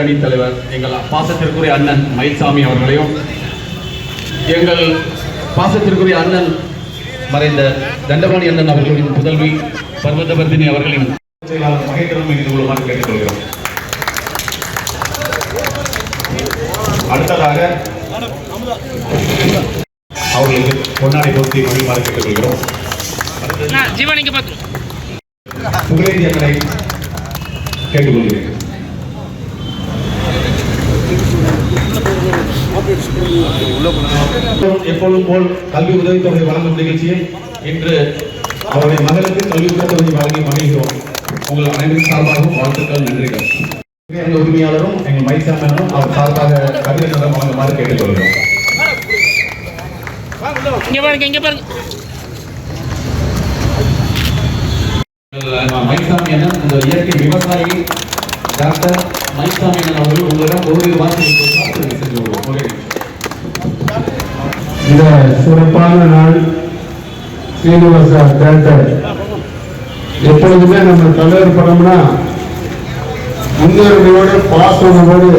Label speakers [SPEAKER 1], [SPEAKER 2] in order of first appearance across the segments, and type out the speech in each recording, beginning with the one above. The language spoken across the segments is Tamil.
[SPEAKER 1] அணி தலைவர் எங்கள் பாசத்திற்குரிய அண்ணன் மயில்சாமி அவர்களையும் எங்கள் பாசத்திற்குரிய அண்ணன் மறைந்த தண்டபாணி அண்ணன் அவர்களின் புதல்வி பர்வதவர்தினி அவர்களின் செயலாளர் மகேந்திரன் இணைந்து கொள்ளுமாறு கேட்டுக்கொள்கிறோம். அடுத்ததாக அவர்களுக்கு பொன்னாடை பொருத்தி மகிழ்மாறு கேட்டுக்கொள்கிறோம்.
[SPEAKER 2] நான் ஜீவன் இங்க பார்த்து
[SPEAKER 1] புகழேந்தி அண்ணனை கேட்டுக்கொள்கிறேன். எப்பொழுதும் போல் கல்வி உதவித்தொகை வழங்கும் நிகழ்ச்சியில் இன்று அவருடைய மகளுக்கு கல்வி உதவித்தொகை வழங்கி மகிழ்கிறோம். உங்கள் அனைவரும் சார்பாகவும் வாழ்த்துக்கள் நன்றிகள். எங்கள் உரிமையாளரும் எங்கள் மைசாமனும் அவர் சார்பாக கவிதை வழங்குமாறு கேட்டுக்கொள்கிறோம்.
[SPEAKER 2] இங்க பாருங்க இங்க பாருங்க.
[SPEAKER 1] மைசாமி இந்த இயற்கை விவசாயி டாக்டர் மைசாமி அவர்கள் உங்களிடம் ஒரு வார்த்தை செஞ்சு
[SPEAKER 3] இந்த சிறப்பான நாள். சீனிவாசா தேட்டர். எப்பொழுதுமே நம்ம தலைவர் படம்னா முன்னோர்களோடு பாசனோடு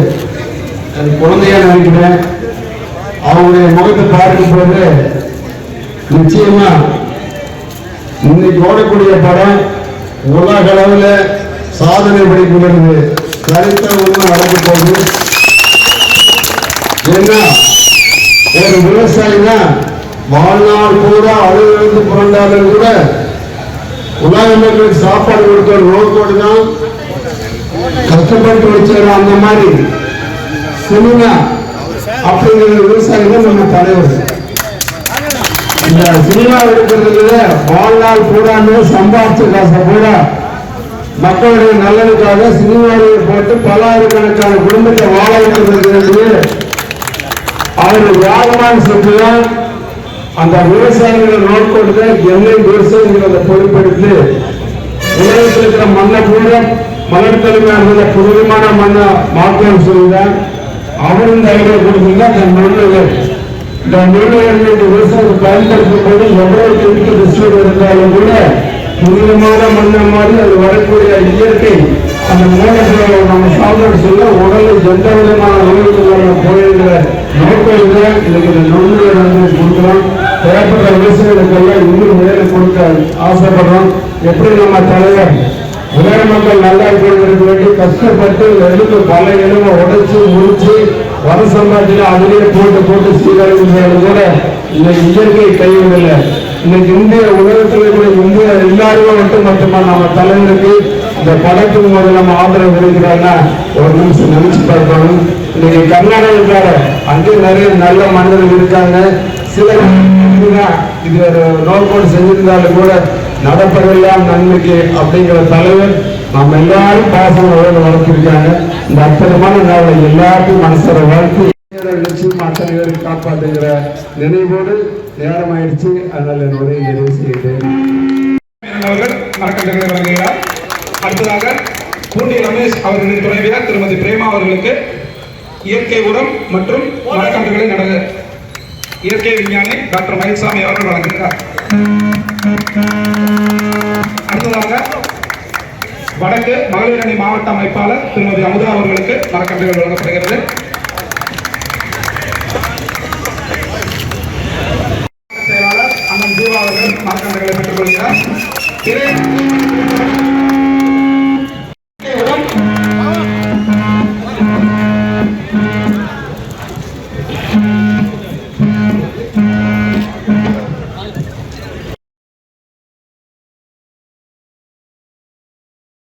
[SPEAKER 3] அது குழந்தையா நினைக்கிறேன். அவங்களுடைய முகத்தை பார்க்கும் போது நிச்சயமா இன்னைக்கு ஓடக்கூடிய படம் உலக அளவில் சாதனை படிக்கிறது கருத்த ஒன்று வளர்ந்து போகுது. ஏன்னா ஒரு விவசாயினா வாழ்நாள் கூட அழுகிறது புரண்டாலும் கூட உலக மக்களுக்கு சாப்பாடு கொடுத்த ஒரு நோக்கோடு தான் கஷ்டப்பட்டு வச்சிடலாம் அந்த மாதிரி. சினிமா அப்படிங்கிற விவசாயி தான் நம்ம தலைவர். இந்த சினிமா எடுக்கிறதுல வாழ்நாள் பூராமே சம்பாதிச்ச காசை பூரா மக்களுடைய நல்லதுக்காக சினிமாவில் போட்டு பல்லாயிரக்கணக்கான குடும்பத்தை வாழ வைக்கிறது அவர் வியாபாரம் செஞ்சுதான் அந்த விவசாயிகளை நோக்கொண்டு என்னை விவசாயிகளை பொறுப்பெடுத்து உலகத்தில் இருக்கிற மண்ணை கூட மலர்கலிமையாக இருந்த புதுவிமான மண்ணை மாற்றம் செய்தார் அவரும் இந்த ஐடியா கொடுத்திருந்தா அந்த நுண்ணுகள் இந்த நுண்ணுகள் விவசாயத்தை பயன்படுத்தும் போது எவ்வளவு கெமிக்கல் ரிசர்வ் இருந்தாலும் கூட புனிதமான மண்ணை மாதிரி அது வரக்கூடிய இயற்கை. அந்த மூலத்தை நம்ம சாப்பிட சொல்ல உடலில் எந்த விதமான நோய்கள் போயிருக்கிற நோய்கள் இன்னைக்கு இந்த நுண்ணுகள் வந்து கொடுக்குறோம் தேவைப்படுற விவசாயிகளுக்கெல்லாம் இன்னும் மேலே கொடுக்க ஆசைப்படுறோம். எப்படி நம்ம தலைவர் உலக மக்கள் நல்லா இருக்கிறதுக்கு வேண்டி கஷ்டப்பட்டு எலும்பு பல எலும்பை உடைச்சு முடிச்சு வர சம்பாதிச்சு அதிலேயே போட்டு போட்டு சீரழிவு கூட இந்த இயற்கை கைவிடலை. இன்னைக்கு இந்திய உலகத்தில் கூட இந்திய எல்லாருமே மட்டும் மட்டுமா நம்ம தலைவருக்கு இந்த படத்துக்கு போது நம்ம ஆதரவு கொடுக்கிறாங்கன்னா ஒரு நிமிஷம் நினைச்சு பார்க்கணும். இன்னைக்கு கர்நாடகக்கார அங்கேயும் நிறைய நல்ல மனிதர்கள் இருக்காங்க. சில இது ஒரு நோக்கோடு செஞ்சிருந்தாலும் கூட நடப்பதெல்லாம் நன்மைக்கு அப்படிங்கிற தலைவர் நம்ம எல்லாரும் பாசம் வளர்த்திருக்காங்க இந்த அற்புதமான நாளை எல்லாருக்கும் மனசரை வாழ்த்து. நிச்சயமா தலைவர் காப்பாற்றுகிற நினைவோடு நேரம் ஆயிடுச்சு அதனால என்னுடைய நிறைவு செய்கிறேன்.
[SPEAKER 4] அவர்கள் வழங்குகிறார். அடுத்ததாக பூண்டி ரமேஷ் அவர்களின் துணைவியார் திருமதி பிரேமா அவர்களுக்கு இயற்கை உரம் மற்றும் மரக்கன்றுகளை நட இயற்கை விஞ்ஞானி டாக்டர் மயில்சாமி அவர்கள் வழங்குகிறார். அடுத்ததாக வடக்கு மகளிர் அணி மாவட்ட அமைப்பாளர் திருமதி அமுதா அவர்களுக்கு மரக்கன்றுகள் வழங்கப்படுகிறது. మార్గం దగ్గర పెట్టుకోలేదా